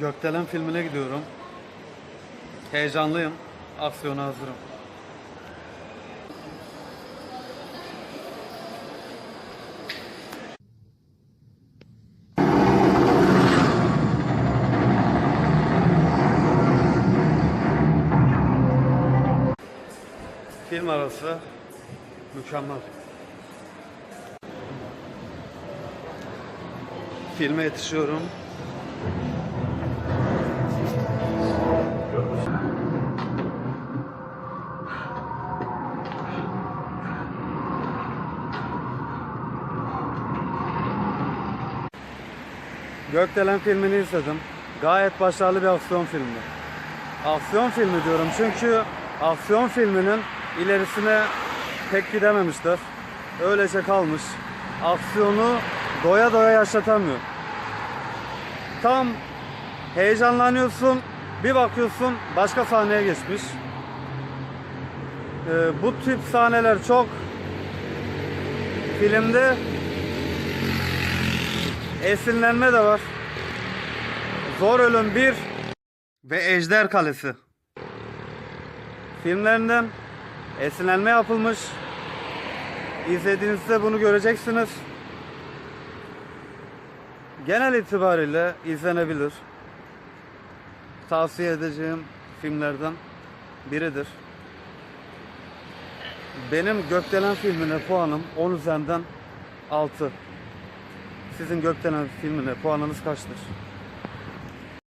Gökdelen filmine gidiyorum. Heyecanlıyım. Aksiyona hazırım. Film arası mükemmel. Filme yetişiyorum. Gökdelen filmini izledim. Gayet başarılı bir aksiyon filmi. Aksiyon filmi diyorum çünkü aksiyon filminin ilerisine pek gidememişler. Öylece kalmış. Aksiyonu doya doya yaşatamıyor. Tam heyecanlanıyorsun, bir bakıyorsun başka sahneye geçmiş. Ee, bu tip sahneler çok filmde esinlenme de var. Zor Ölüm 1 ve Ejder Kalesi. Filmlerinden esinlenme yapılmış. İzlediğinizde bunu göreceksiniz. Genel itibariyle izlenebilir. Tavsiye edeceğim filmlerden biridir. Benim Gökdelen filmine puanım 10 üzerinden 6. Sizin Gökdelen filmine puanınız kaçtır?